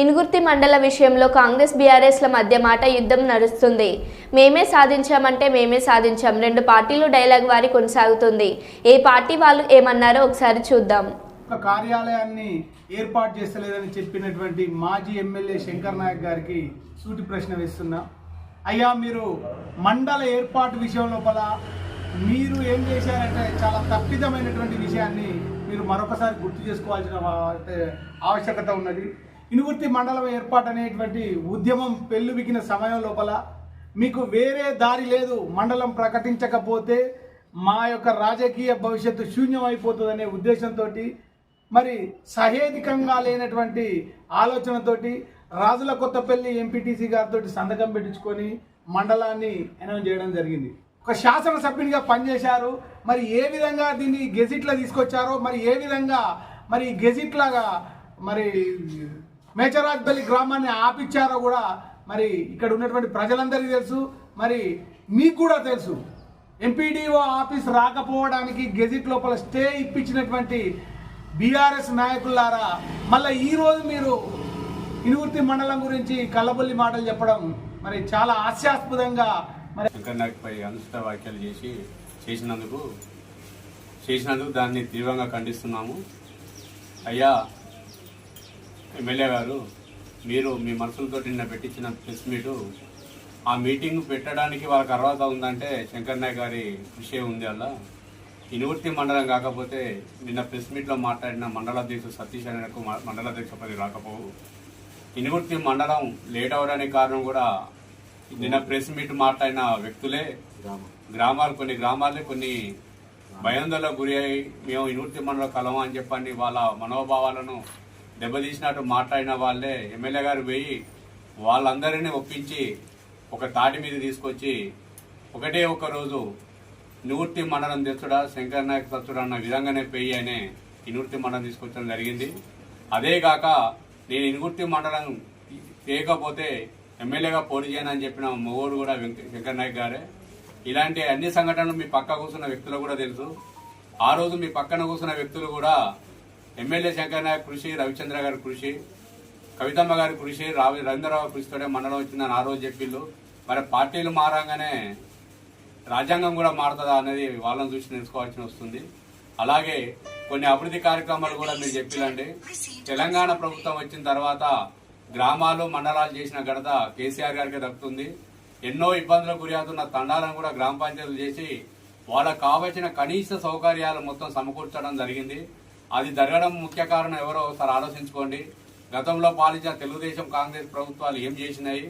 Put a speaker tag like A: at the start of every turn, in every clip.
A: ఇనుగుర్తి మండల విషయంలో కాంగ్రెస్ బీఆర్ఎస్ల మధ్య మాట యుద్ధం నడుస్తుంది. మేమే సాధించామంటే మేమే సాధించాం. రెండు పార్టీలు డైలాగ్ వారి కొనసాగుతుంది. ఏ పార్టీ వాళ్ళు ఏమన్నారో ఒకసారి చూద్దాం.
B: ఒక కార్యాలయాన్ని ఏర్పాటు చేస్తలేదని చెప్పినటువంటి మాజీ ఎమ్మెల్యే శంకర్ నాయక్ గారికి సూటి ప్రశ్న వేస్తున్నా. అయ్యా మీరు మండల ఏర్పాటు విషయం లోపల మీరు ఏం చేశారంటే చాలా తప్పిదమైనటువంటి విషయాన్ని మీరు మరొకసారి గుర్తు చేసుకోవాల్సిన ఆవశ్యకత ఉన్నది. ఇనుగుర్తి మండలం ఏర్పాటు అనేటువంటి ఉద్యమం పెళ్ళుబికిన సమయం లోపల మీకు వేరే దారి లేదు. మండలం ప్రకటించకపోతే మా యొక్క రాజకీయ భవిష్యత్తు శూన్యం అయిపోతుందనే ఉద్దేశంతో మరి సహేదికంగా లేనటువంటి ఆలోచనతోటి రాజుల కొత్తపల్లి ఎంపీటీసీ గారితో సంతకం పెట్టించుకొని మండలాన్ని అనౌన్స్ చేయడం జరిగింది. ఒక శాసనసభ్యునిగా పనిచేశారు. మరి ఏ విధంగా దీన్ని గెజిట్లో తీసుకొచ్చారో మరి ఏ విధంగా మరి గెజిట్ లాగా మరి మేచరాజ్పల్లి గ్రామాన్ని ఆపించారో కూడా మరి ఇక్కడ ఉన్నటువంటి ప్రజలందరికీ తెలుసు. మరి మీకు కూడా తెలుసు. ఎంపీడీఓ ఆఫీస్ రాకపోవడానికి గెజిట్ లోపల స్టే ఇప్పించినటువంటి బీఆర్ఎస్ నాయకులారా మళ్ళీ ఈరోజు మీరు ఇనుగుర్తి మండలం గురించి కళ్ళబొల్లి మాటలు చెప్పడం మరి చాలా హాస్యాస్పదంగా మరి
C: శంకర్ నాయక్పై అనుచిత వ్యాఖ్యలు చేసి చేసినందుకు చేసినందుకు దాన్ని తీవ్రంగా ఖండిస్తున్నాము. అయ్యా ఎమ్మెల్యే గారు మీరు మీ మనసులతో నిన్న పెట్టించిన ప్రెస్ మీటు ఆ మీటింగ్ పెట్టడానికి వాళ్ళకి అర్హత ఉందంటే శంకర్ నాయక్ గారి విషయం ఉంది అలా. ఇనువర్తి మండలం కాకపోతే నిన్న ప్రెస్ మీట్లో మాట్లాడిన మండల సతీష్ అనేకు మండల పది రాకపోవు. ఇనుగుర్తి మండలం లేట్ అవడానికి కారణం కూడా నిన్న ప్రెస్ మీట్ మాట్లాడిన వ్యక్తులే. గ్రామాలు కొన్ని గ్రామాలే కొన్ని భయాందోళనకు గురి అయి మేము ఇనుర్తి మండలం కలవా అని చెప్పండి వాళ్ళ మనోభావాలను దెబ్బతీసినట్టు మాట్లాడిన వాళ్ళే ఎమ్మెల్యే గారు పోయి వాళ్ళందరినీ ఒప్పించి ఒక తాటి మీద తీసుకొచ్చి ఒకటే ఒక రోజు నివృత్తి మండలం తెచ్చుడా శంకర్ నాయక్ తచ్చుడా అన్న విధంగానే పోయి అనే నివృత్తి మండలం తీసుకొచ్చడం జరిగింది. అదే కాక నేను నివృత్తి మండలం చేయకపోతే ఎమ్మెల్యేగా పోటీ చేయనని చెప్పిన మొగోడు కూడా వెంక- శంకర్ నాయక్ గారే. ఇలాంటి అన్ని సంఘటనలు మీ పక్క కూర్చున్న వ్యక్తులు కూడా తెలుసు. ఆ రోజు మీ పక్కన కూర్చున్న వ్యక్తులు కూడా ఎమ్మెల్యే శంకర్ నాయక్ కృషి రవిచంద్ర గారి కృషి కవితమ్మ గారి కృషి రావి రవీంద్రరావు కృషితోనే మండలం వచ్చిందని ఆ రోజు చెప్పిళ్ళు మరి పార్టీలు మారంగానే రాజ్యాంగం కూడా మారుతుందా అనేది వాళ్ళని చూసి తెలుసుకోవాల్సి వస్తుంది. అలాగే కొన్ని అభివృద్ధి కార్యక్రమాలు కూడా మీరు చెప్పిలండి తెలంగాణ ప్రభుత్వం వచ్చిన తర్వాత గ్రామాలు మండలాలు చేసిన ఘనత కేసీఆర్ గారికి దక్కుతుంది. ఎన్నో ఇబ్బందులకు గురవుతున్న తండాలను కూడా గ్రామ పంచాయతీలు చేసి వాళ్ళకు కావలసిన కనీస సౌకర్యాలు మొత్తం సమకూర్చడం జరిగింది. అది జరగడం ముఖ్య కారణం ఎవరో ఒకసారి ఆలోచించుకోండి. గతంలో పాలించిన తెలుగుదేశం కాంగ్రెస్ ప్రభుత్వాలు ఏం చేసినాయి?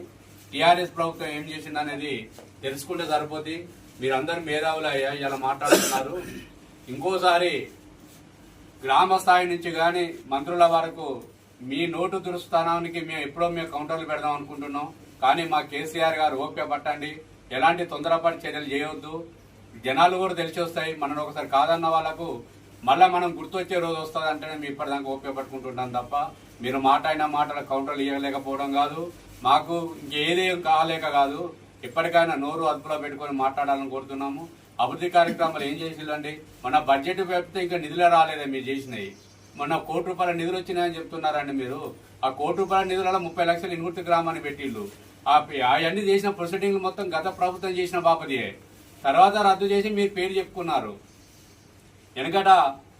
C: టీఆర్ఎస్ ప్రభుత్వం ఏం చేసింది అనేది తెలుసుకుంటే సరిపోతుంది మీరందరూ మేధావులు అయ్యా ఇలా మాట్లాడుతున్నారు. ఇంకోసారి గ్రామ స్థాయి నుంచి కానీ మంత్రుల వరకు మీ నోటు దురుస్థానానికి మేము ఎప్పుడో మేము కౌంటర్లు పెడదాం అనుకుంటున్నాం. కానీ మా కేసీఆర్ గారు ఓపిక పట్టండి. ఎలాంటి తొందరపాటు చర్యలు చేయవద్దు జనాలు కూడా తెలిసి వస్తాయి మనను ఒకసారి కాదన్న వాళ్ళకు మళ్ళీ మనం గుర్తొచ్చే రోజు వస్తుంది అంటేనే మీ ఇప్పటిదాకా ఓపిక పట్టుకుంటుంటాం తప్ప మీరు మాట్లాడిన మాటల కౌంటర్లు ఇవ్వలేకపోవడం కాదు. మాకు ఇంకేదేం కాలేక కాదు. ఇప్పటికైనా నోరు అదుపులో పెట్టుకొని మాట్లాడాలని కోరుతున్నాము. అభివృద్ధి కార్యక్రమాలు ఏం చేసిందండి మన బడ్జెట్ పెడితే ఇంకా నిధులే రాలేదే మీరు చేసినవి మొన్న కోటి రూపాయల నిధులు వచ్చినాయని చెప్తున్నారండి మీరు. ఆ కోటి రూపాయల నిధులలో ముప్పై లక్షలు ఇనుగుర్తి గ్రామాన్ని పెట్టిళ్ళు. ఆ అవన్నీ చేసిన ప్రొసీడింగ్లు మొత్తం గత ప్రభుత్వం చేసిన బాపదియే తర్వాత రద్దు చేసి మీరు పేరు చెప్పుకున్నారు. వెనకట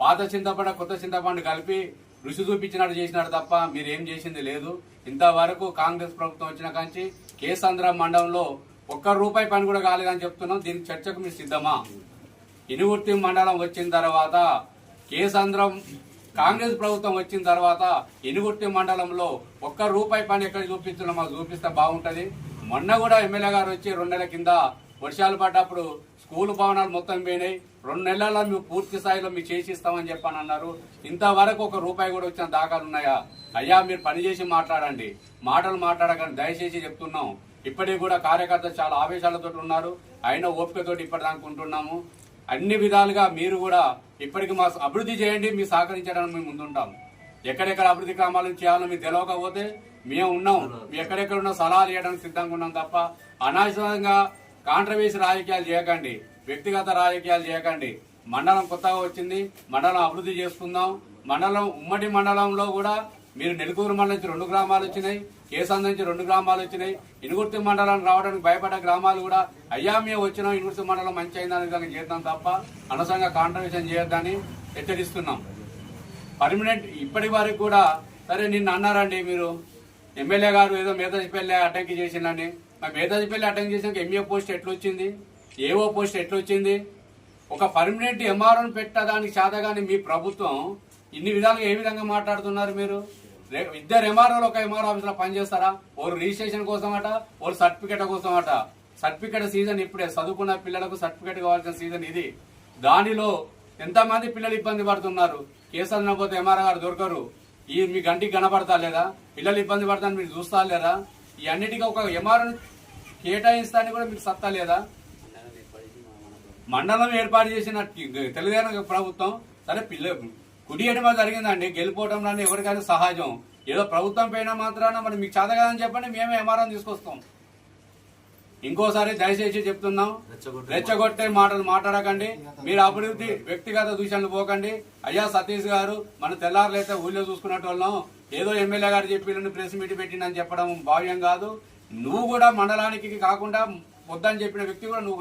C: పాత చింతపండు కొత్త చింతపండు కలిపి రుచి చూపించినట్టు చేసినాడు తప్ప మీరు ఏం చేసింది లేదు. ఇంతవరకు కాంగ్రెస్ ప్రభుత్వం వచ్చిన కాంచి కేసాంధ్ర మండలంలో ఒక్క రూపాయి పని కూడా కాలేదని చెప్తున్నాం. దీనికి చర్చకు మీరు సిద్ధమా? ఇనుగుర్తి మండలం వచ్చిన తర్వాత కేసాంధ్రం కాంగ్రెస్ ప్రభుత్వం వచ్చిన తర్వాత ఇనుగుర్తి మండలంలో ఒక్క రూపాయి పని ఎక్కడ చూపిస్తున్నాం మాకు చూపిస్తే బాగుంటుంది. మొన్న కూడా ఎమ్మెల్యే గారు వచ్చి రెండు నెలల కింద వర్షాలు పడ్డప్పుడు స్కూల్ భవనాలు మొత్తం పోయినాయి. రెండు నెలల్లో మేము పూర్తి స్థాయిలో మీరు చేసి ఇస్తామని చెప్పని అన్నారు. ఇంతవరకు ఒక రూపాయి కూడా వచ్చిన దాఖలు ఉన్నాయా? అయ్యా మీరు పని చేసి మాట్లాడండి. మాటలు మాట్లాడకండి. దయచేసి చెప్తున్నాం. ఇప్పటికి కూడా కార్యకర్తలు చాలా ఆవేశాలతో ఉన్నారు. అయినా ఓపికతోటి ఇప్పటిదాకా ఉంటున్నాము. అన్ని విధాలుగా మీరు కూడా ఇప్పటికి మా అభివృద్ధి చేయండి మీరు సహకరించడానికి మేము ముందుంటాం. ఎక్కడెక్కడ అభివృద్ధి క్రమాలు చేయాలో మీకు తెలియకపోతే మేము ఉన్నాం. మీ ఎక్కడెక్కడ ఉన్న సలహాలు ఇవ్వడానికి సిద్ధంగా ఉన్నాం తప్ప అనవసరంగా కాంట్రవర్సీ రాజకీయాలు చేయకండి. వ్యక్తిగత రాజకీయాలు చేయకండి. మండలం కొత్తగా వచ్చింది. మండలం అభివృద్ధి చేసుకుందాం. మండలం ఉమ్మడి మండలంలో కూడా మీరు నెలకూరు మండలం నుంచి రెండు గ్రామాలు వచ్చినాయి. కేసంద నుంచి రెండు గ్రామాలు వచ్చినాయి. ఇనుగుర్తి మండలానికి రావడానికి భయపడ్డ గ్రామాలు కూడా అయ్యా మేము వచ్చినాం. ఇనుగుర్తి మండలం మంచి అయిందని విధంగా చేద్దాం తప్ప అనవసరంగా కాంట్రవర్షన్ చేయొద్దని హెచ్చరిస్తున్నాం. పర్మనెంట్ ఇప్పటి వరకు కూడా సరే నిన్న అన్నారండి మీరు. ఎమ్మెల్యే గారు ఏదో మేధాజిపల్లి అడ్డంకి చేసిందని మరి మేధాజిపల్లి అటెండ్ చేసాక ఎంఏ పోస్ట్ ఎట్లా వచ్చింది ఏఓ పోస్ట్ ఎట్లా వచ్చింది ఒక పర్మనెంట్ ఎంఆర్ఓని పెట్టడానికి చేతగాని మీ ప్రభుత్వం ఇన్ని విధాలుగా ఏ విధంగా మాట్లాడుతున్నారు మీరు? ఇద్దరు ఎంఆర్ఓలు ఒక ఎంఆర్ఓ ఆఫీసులో పనిచేస్తారా? ఓరు రిజిస్ట్రేషన్ కోసం అట ఓరు సర్టిఫికేట్ కోసం అట సర్టిఫికేట్ సీజన్ ఇప్పుడే చదువుకున్న పిల్లలకు సర్టిఫికేట్ కావాల్సిన సీజన్ ఇది. దానిలో ఎంతమంది పిల్లలు ఇబ్బంది పడుతున్నారు? కేసులు పోతే ఎంఆర్ఓ గారు దొరకరు. ఈ మీ గంటికి కనపడతా లేదా? పిల్లలు ఇబ్బంది పడతాను మీరు చూస్తా లేదా? ఈ అన్నిటికీ ఒక ఎంఆర్ఓని కేటాయిస్తానికి కూడా మీకు సత్తా లేదా? మండలం ఏర్పాటు చేసిన తెలుగుదేశం ప్రభుత్వం? సరే పిల్ల కుడి ఎడమ జరిగిందండి గెలిపోవడం అనేది ఎవరికైనా సహజం. ఏదో ప్రభుత్వం పైన మాత్రాన మరి మీకు చేత కాదని చెప్పండి మేమే ఎంఆర్ఎం తీసుకొస్తాం. ఇంకోసారి దయచేసి చెప్తున్నాం రెచ్చగొట్టే మాటలు మాట్లాడకండి మీరు అభివృద్ధి వ్యక్తిగత దూషణలు పోకండి. అయ్యా సతీష్ గారు మన తెల్లారులైతే ఊళ్ళో చూసుకున్నట్టు వాళ్ళం. ఏదో ఎమ్మెల్యే గారు చెప్పి ప్రెస్ మీట్ పెట్టిందని చెప్పడం భావ్యం కాదు. నువ్వు కూడా మండలానికి కాకుండా వద్దని చెప్పిన వ్యక్తి కూడా నువ్వు